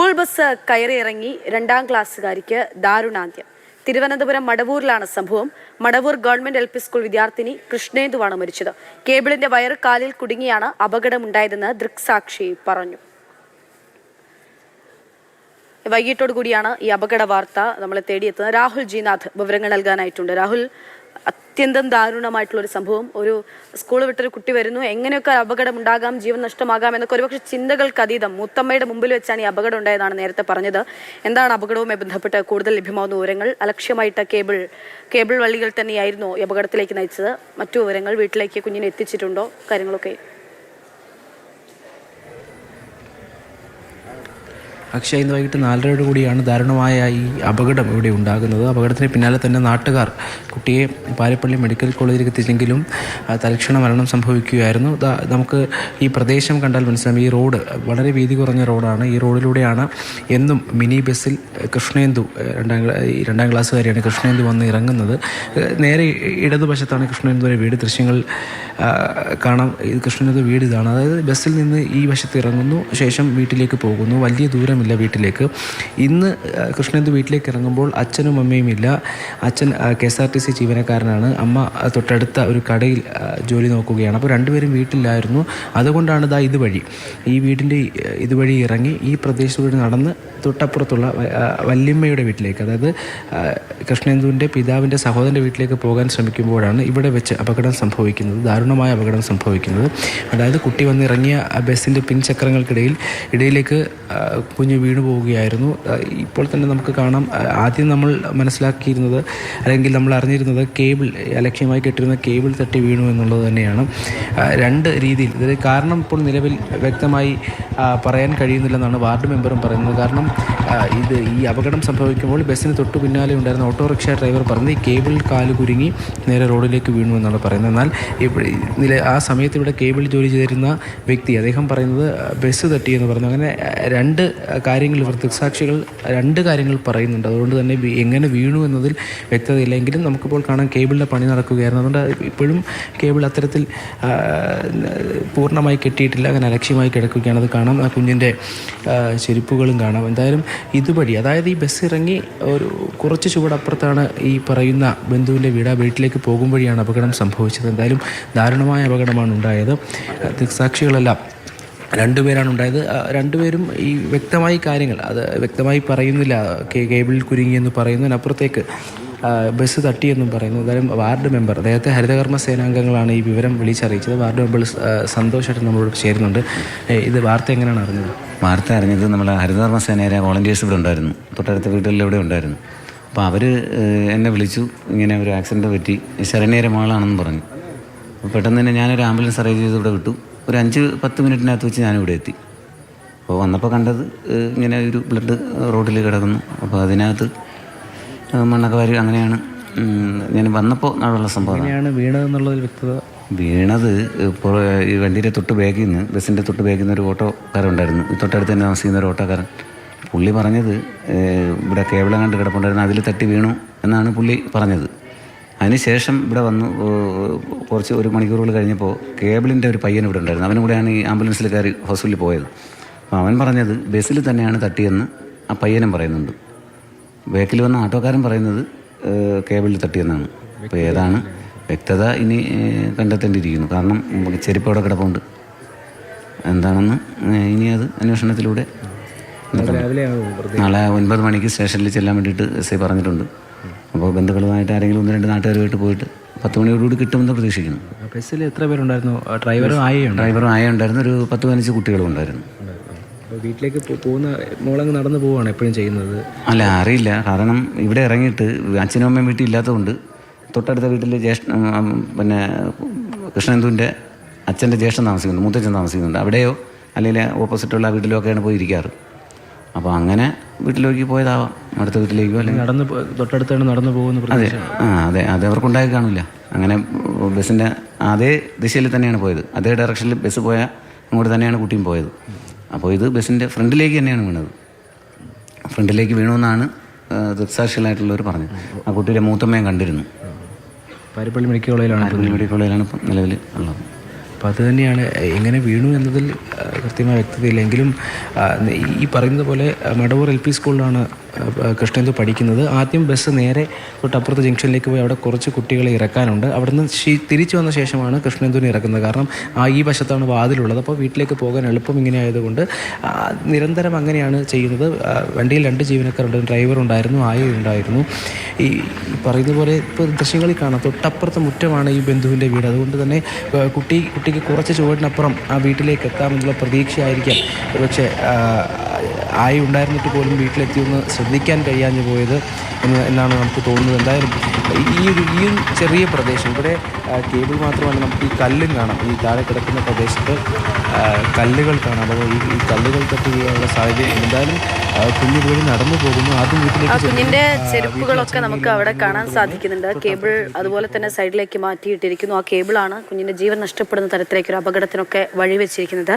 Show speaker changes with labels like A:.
A: School bus കയറിയിറങ്ങി രണ്ടാം ക്ലാസ്സുകാരിക്ക് ദാരുണാന്ത്യം. തിരുവനന്തപുരം മടവൂരിലാണ് സംഭവം. Madavoor government L P school വിദ്യാർത്ഥിനി കൃഷ്ണേന്ദുവാണ് മരിച്ചത്. കേബിളിന്റെ വയർ കാലിൽ കുടുങ്ങിയാണ് അപകടമുണ്ടായതെന്ന് ദൃക്സാക്ഷി പറഞ്ഞു. വൈകിട്ടോടു കൂടിയാണ് ഈ അപകട വാർത്ത നമ്മളെ തേടിയെത്തുന്നത്. രാഹുൽ ജിനാഥ് വിവരങ്ങൾ നൽകാനായിട്ടുണ്ട്. രാഹുൽ അത്യന്തം ദാരുണമായിട്ടുള്ള ഒരു സംഭവം. ഒരു സ്കൂൾ വിട്ടൊരു കുട്ടി വരുന്നു. എങ്ങനെയൊക്കെ അപകടം ഉണ്ടാകാം ജീവൻ നഷ്ടമാകാം എന്നൊക്കെ ഒരുപക്ഷെ ചിന്തകൾക്ക് അതീതം മുത്തമ്മയുടെ മുമ്പിൽ വെച്ചാണ് ഈ അപകടം ഉണ്ടായതാണ് നേരത്തെ പറഞ്ഞത്. എന്താണ് അപകടവുമായി ബന്ധപ്പെട്ട് കൂടുതൽ ലഭ്യമാവുന്ന വിവരങ്ങൾ? അലക്ഷ്യമായിട്ട് കേബിൾ കേബിൾ വള്ളികൾ തന്നെയായിരുന്നു ഈ അപകടത്തിലേക്ക് നയിച്ചത്. മറ്റു വിവരങ്ങൾ വീട്ടിലേക്ക് കുഞ്ഞിനെ എത്തിച്ചിട്ടുണ്ടോ? കാര്യങ്ങളൊക്കെ
B: അക്ഷയ ഇന്ന് വൈകിട്ട് നാലരയോട് കൂടിയാണ് ദാരുണമായ ഈ അപകടം ഇവിടെ ഉണ്ടാകുന്നത്. അപകടത്തിന് പിന്നാലെ തന്നെ നാട്ടുകാർ കുട്ടിയെ പാലപ്പള്ളി മെഡിക്കൽ കോളേജിലേക്ക് എത്തിച്ചെങ്കിലും തൽക്ഷണ മരണം സംഭവിക്കുകയായിരുന്നു. നമുക്ക് ഈ പ്രദേശം കണ്ടാൽ മനസ്സിലാവും. ഈ റോഡ് വളരെ വീതി കുറഞ്ഞ റോഡാണ്. ഈ റോഡിലൂടെയാണ് എന്നും മിനി ബസ്സിൽ കൃഷ്ണേന്ദു രണ്ടാം രണ്ടാം ക്ലാസ്സുകാരിയാണ് കൃഷ്ണേന്ദു വന്ന് ഇറങ്ങുന്നത്. നേരെ ഇടതുവശത്താണ് കൃഷ്ണേന്ദുവിന്റെ വീട്. ദൃശ്യങ്ങൾ കാണാം. കൃഷ്ണേന്ദു വീട് ഇതാണ്. അതായത് ബസ്സിൽ നിന്ന് ഈ വശത്ത് ഇറങ്ങുന്നു ശേഷം വീട്ടിലേക്ക് പോകുന്നു. വലിയ ദൂരമില്ല വീട്ടിലേക്ക്. ഇന്ന് കൃഷ്ണന്റെ വീട്ടിലേക്ക് ഇറങ്ങുമ്പോൾ അച്ഛനും അമ്മയും ഇല്ല. അച്ഛൻ K S R T C ജീവനക്കാരനാണ്. അമ്മ തൊട്ടടുത്ത ഒരു കടയിൽ ജോലി നോക്കുകയാണ്. അപ്പോൾ രണ്ടുപേരും വീട്ടിലായിരുന്നു. അതുകൊണ്ടാണ് ഇതാ ഇതുവഴി. ഈ വീടിന്റെ ഇതുവഴി ഇറങ്ങി ഈ പ്രദേശത്തൂടെ നടന്ന് തൊട്ടപ്പുറത്തുള്ള വല്യമ്മയുടെ വീട്ടിലേക്ക് അതായത് കൃഷ്ണേന്ദുവിന്റെ പിതാവിന്റെ സഹോദരന്റെ വീട്ടിലേക്ക് പോകാൻ ശ്രമിക്കുമ്പോഴാണ് ഇവിടെ വെച്ച് അപകടം സംഭവിക്കുന്നത്. ദാരുണമായ അപകടം സംഭവിക്കുന്നത്. അതായത് കുട്ടി വന്നിറങ്ങിയ ബസ്സിന്റെ പിൻചക്രങ്ങൾക്കിടയിൽ ഇടയിലേക്ക് കുഞ്ഞ് വീണു പോവുകയായിരുന്നു. ഇപ്പോൾ തന്നെ നമുക്ക് കാണാം. ആദ്യം നമ്മൾ മനസ്സിലാക്കിയിരുന്നത് അല്ലെങ്കിൽ നമ്മൾ അറിഞ്ഞിരുന്നത് കേബിൾ അലക്ഷ്യമായി കെട്ടിരുന്ന കേബിൾ തട്ടി വീണു എന്നുള്ളത് തന്നെയാണ്. രണ്ട് രീതിയിൽ ഇതിന് കാരണം ഇപ്പോൾ നിലവിൽ വ്യക്തമായി പറയാൻ കഴിയുന്നില്ലെന്നാണ് വാർഡ് മെമ്പറും പറയുന്നത്. കാരണം ഇത് ഈ അപകടം സംഭവിക്കുമ്പോൾ ബസ്സിന് തൊട്ടു പിന്നാലെ ഉണ്ടായിരുന്ന ഓട്ടോറിക്ഷ ഡ്രൈവർ പറഞ്ഞ് ഈ കേബിൾ കാൽ കുരുങ്ങി നേരെ റോഡിലേക്ക് വീണു എന്നാണ് പറയുന്നത്. എന്നാൽ നില ആ സമയത്ത് ഇവിടെ കേബിൾ ജോലി ചെയ്തിരുന്ന വ്യക്തി അദ്ദേഹം പറയുന്നത് ബസ് തട്ടി എന്ന് പറഞ്ഞു. അങ്ങനെ രണ്ട് കാര്യങ്ങൾ ഇവർ ദൃക്സാക്ഷികൾ രണ്ട് കാര്യങ്ങൾ പറയുന്നുണ്ട്. അതുകൊണ്ട് തന്നെ എങ്ങനെ വീണു എന്നതിൽ വ്യക്തതയില്ലെങ്കിലും നമുക്കിപ്പോൾ കാണാം കേബിളിന്റെ പണി നടക്കുകയായിരുന്നു. അതുകൊണ്ട് ഇപ്പോഴും കേബിൾ അത്തരത്തിൽ പൂർണമായി കെട്ടിയിട്ടില്ല. അങ്ങനെ അലക്ഷ്യമായി കിടക്കുകയാണ്. അത് കാണാം. ആ കുഞ്ഞിന്റെ ചെരുപ്പുകളും കാണാം. എന്തായാലും ഇതുവഴി അതായത് ഈ ബസ് ഇറങ്ങി ഒരു കുറച്ച് ചുവടപ്പുറത്താണ് ഈ പറയുന്ന ബന്ധുവിന്റെ വീട്. ആ വീട്ടിലേക്ക് പോകും വഴിയാണ് അപകടം സംഭവിച്ചത്. എന്തായാലും ദാരുണമായ അപകടമാണ് ഉണ്ടായത്. ദൃക്സാക്ഷികളെല്ലാം രണ്ടുപേരാണ് ഉണ്ടായത് രണ്ടുപേരും ഈ വ്യക്തമായി കാര്യങ്ങൾ അത് വ്യക്തമായി പറയുന്നില്ല. കേബിളിൽ കുരുങ്ങിയെന്ന് പറയുന്നതിനപ്പുറത്തേക്ക് ബസ് തട്ടിയെന്നും പറയുന്നു. എന്തായാലും വാർഡ് മെമ്പർ അദ്ദേഹത്തെ ഹരിതകർമ്മ സേനാംഗങ്ങളാണ് ഈ വിവരം വിളിച്ചറിയിച്ചത്. വാർഡ് മെമ്പർ സന്തോഷമായിട്ട് നമ്മളോട് ചേരുന്നുണ്ട്. ഇത് വാർത്ത എങ്ങനെയാണ് അറിഞ്ഞത്?
C: വാർത്ത അറിഞ്ഞത് നമ്മളെ ഹരിതകർമ്മ സേനയിലെ വോളണ്ടിയേഴ്സ് ഇവിടെ ഉണ്ടായിരുന്നു. തൊട്ടടുത്ത വീട്ടിലെല്ലാം ഇവിടെ ഉണ്ടായിരുന്നു. അപ്പോൾ അവർ എന്നെ വിളിച്ചു. ഇങ്ങനെ ഒരു ആക്സിഡന്റ് പറ്റി. ശരണ്യരമാളാണെന്ന് പറഞ്ഞു. പെട്ടെന്ന് തന്നെ ഞാനൊരു ആംബുലൻസ് അറേഞ്ച് ചെയ്ത് ഇവിടെ വിട്ടു. ഒരു അഞ്ച് പത്ത് മിനിറ്റിനകത്ത് വെച്ച് ഞാനിവിടെ എത്തി. അപ്പോൾ വന്നപ്പോൾ കണ്ടത് ഇങ്ങനെ ഒരു ബ്ലഡ് റോഡിൽ കിടക്കുന്നു. അപ്പോൾ അതിനകത്ത് മണ്ണൊക്കെ വാരി അങ്ങനെയാണ് ഞാൻ വന്നപ്പോൾ നടന്നുള്ള സംഭവം
B: വ്യക്തത?
C: വീണത് ഇപ്പോൾ ഈ വണ്ടിയുടെ തൊട്ട് ബാക്കിൽ നിന്ന് ബസ്സിന്റെ തൊട്ട് ബാക്കിൽ നിന്ന് ഒരു ഓട്ടോക്കാരൻ ഉണ്ടായിരുന്നു. ഈ തൊട്ടടുത്ത് തന്നെ താമസിക്കുന്ന ഒരു ഓട്ടോക്കാരൻ. പുള്ളി പറഞ്ഞത് ഇവിടെ കേബിളങ്ങാണ്ട് കിടപ്പുണ്ടായിരുന്നു അതിൽ തട്ടി വീണു എന്നാണ് പുള്ളി പറഞ്ഞത്. അതിനുശേഷം ഇവിടെ വന്നു കുറച്ച് ഒരു മണിക്കൂറുകൾ കഴിഞ്ഞപ്പോൾ കേബിളിന്റെ ഒരു പയ്യൻ ഇവിടെ ഉണ്ടായിരുന്നു. അവനും കൂടെയാണ് ഈ ആംബുലൻസിൽ കയറി ഹോസ്പിറ്റലിൽ പോയത്. അപ്പോൾ അവൻ പറഞ്ഞത് ബസ്സിൽ തന്നെയാണ് തട്ടിയെന്ന് ആ പയ്യനും പറയുന്നുണ്ട്. ബാക്കിൽ വന്ന ആട്ടോക്കാരൻ പറയുന്നത് കേബിളിൽ തട്ടിയെന്നാണ്. അപ്പോൾ ഏതാണ്? വ്യക്തത ഇനി കണ്ടെത്തേണ്ടിയിരിക്കുന്നു. കാരണം ചെരുപ്പ് അവിടെ കിടപ്പുണ്ട്. എന്താണെന്ന് ഇനി അത് അന്വേഷണത്തിലൂടെ. നാളെ ഒൻപത് മണിക്ക് സ്റ്റേഷനിൽ ചെല്ലാൻ വേണ്ടിയിട്ട് എസ് ഐ പറഞ്ഞിട്ടുണ്ട്. അപ്പോൾ ബന്ധുക്കളുമായിട്ട് ആരെങ്കിലും ഒന്ന് രണ്ട് നാട്ടുകാരുമായിട്ട് പോയിട്ട് പത്ത് മണിയോടുകൂടി കിട്ടുമെന്ന് പ്രതീക്ഷിക്കുന്നു.
B: ബസ്സിൽ എത്ര പേരുണ്ടായിരുന്നു? ഡ്രൈവറും ആയ
C: ഡ്രൈവറും ആയ ഉണ്ടായിരുന്നു. ഒരു പത്ത് പതിനഞ്ച് കുട്ടികളും ഉണ്ടായിരുന്നു.
B: വീട്ടിലേക്ക് പോകുന്ന മോളങ്ങ് നടന്നു പോവുകയാണ് എപ്പോഴും ചെയ്യുന്നത്?
C: അല്ല അറിയില്ല. കാരണം ഇവിടെ ഇറങ്ങിയിട്ട് അച്ഛനും അമ്മയും വീട്ടിൽ ഇല്ലാത്തതുകൊണ്ട് തൊട്ടടുത്ത വീട്ടിൽ ജ്യേഷ്ഠ പിന്നെ കൃഷ്ണേന്ദുവിന്റെ അച്ഛന്റെ ജ്യേഷ്ഠൻ താമസിക്കുന്നുണ്ട് മൂത്തച്ഛൻ താമസിക്കുന്നുണ്ട്. അവിടെയോ? അല്ലെങ്കിൽ ഓപ്പോസിറ്റുള്ള വീട്ടിലോ ഒക്കെയാണ് പോയി ഇരിക്കാറ്. അപ്പോൾ അങ്ങനെ വീട്ടിലേക്ക് പോയതാവാം. അടുത്ത വീട്ടിലേക്കോ അല്ലെങ്കിൽ
B: നടന്ന് തൊട്ടടുത്താണ് നടന്നു പോകുന്ന
C: അതെ. ആ അതെ. അത് അവർക്കുണ്ടായി കാണില്ല അങ്ങനെ ബസ്സിന്റെ അതേ ദിശയിൽ തന്നെയാണ് പോയത്. അതേ ഡയറക്ഷനിൽ ബസ് പോയാൽ അങ്ങോട്ട് തന്നെയാണ് കുട്ടിയും പോയത്. അപ്പോൾ ഇത് ബസ്സിന്റെ ഫ്രണ്ടിലേക്ക് തന്നെയാണ് വീണത്. ഫ്രണ്ടിലേക്ക് വീണമെന്നാണ് ദൃക്സാക്ഷികളായിട്ടുള്ളവർ പറഞ്ഞത്. ആ കുട്ടിയുടെ മൂത്തമ്മയും കണ്ടിരുന്നു.
B: പാരിപ്പള്ളി മെഡിക്കൽ കോളേജിലാണ്
C: പരിപ്പള്ളി മെഡിക്കൽ കോളേജിലാണ് ഇപ്പം നിലവിൽ ഉള്ളത്.
B: അപ്പോൾ അത് തന്നെയാണ്. എങ്ങനെ വീണു എന്നതിൽ കൃത്യമായ വ്യക്തതയില്ലെങ്കിലും ഈ പറയുന്നത് പോലെ മടവൂർ എൽ പി സ്കൂളിലാണ് കൃഷ്ണേന്ദു പഠിക്കുന്നത്. ആദ്യം ബസ് നേരെ തൊട്ടപ്പുറത്ത് ജംഗ്ഷനിലേക്ക് പോയി അവിടെ കുറച്ച് കുട്ടികളെ ഇറക്കാനുണ്ട്. അവിടുന്ന് തിരിച്ചു വന്ന ശേഷമാണ് കൃഷ്ണേന്ദുവിനെ ഇറക്കുന്നത്. കാരണം ആ ഈ വശത്താണ് വാതിലുള്ളത്. അപ്പോൾ വീട്ടിലേക്ക് പോകാൻ എളുപ്പം ഇങ്ങനെ ആയതുകൊണ്ട് നിരന്തരം അങ്ങനെയാണ് ചെയ്യുന്നത്. വണ്ടിയിൽ രണ്ട് ജീവനക്കാരുണ്ട്. ഡ്രൈവർ ഉണ്ടായിരുന്നു ആയ ഉണ്ടായിരുന്നു. ഈ പറയുന്ന പോലെ ഇപ്പോൾ ദൃശ്യങ്ങളിൽ കാണാം. തൊട്ടപ്പുറത്തെ മുറ്റമാണ് ഈ ബന്ധുവിന്റെ വീട്. അതുകൊണ്ട് തന്നെ കുട്ടി കുട്ടിക്ക് കുറച്ച് ചുവടിനപ്പുറം ആ വീട്ടിലേക്ക് എത്താമെന്നുള്ള പ്രതീക്ഷയായിരിക്കാം. ഒരുപക്ഷെ ആ, ആയി ഉണ്ടായിരുന്നിട്ട് പോലും വീട്ടിലെത്തി ഒന്ന് ശ്രദ്ധിക്കാൻ കഴിയാഞ്ഞു പോയത് എന്ന് എന്നാണ് നമുക്ക് തോന്നുന്നത്. എന്തായാലും ഈ ഒരു ഈ ചെറിയ പ്രദേശം ഇവിടെ കേബിൾ മാത്രമല്ല നമുക്ക് ഈ കല്ലും കാണാം. ഈ താഴെ കിടക്കുന്ന പ്രദേശത്ത് കല്ലുകൾ കാണാം. അപ്പോൾ ഈ ഈ കല്ലുകൾ തട്ട് വീഴാനുള്ള സാഹചര്യം എന്തായാലും കുഞ്ഞു വഴി നടന്നു പോകുന്നു. ആദ്യം
A: ആ
B: വീട്ടിലേക്ക്
A: കുഞ്ഞിന്റെ ചെരുപ്പുകളൊക്കെ നമുക്ക് അവിടെ കാണാൻ സാധിക്കുന്നുണ്ട്. കേബിൾ അതുപോലെ തന്നെ സൈഡിലേക്ക് മാറ്റിയിട്ടിരിക്കുന്നു. ആ കേബിളാണ് കുഞ്ഞിന്റെ ജീവൻ നഷ്ടപ്പെടുന്ന തരത്തിലേക്ക് ഒരു അപകടത്തിനൊക്കെ വഴിവെച്ചിരിക്കുന്നത്.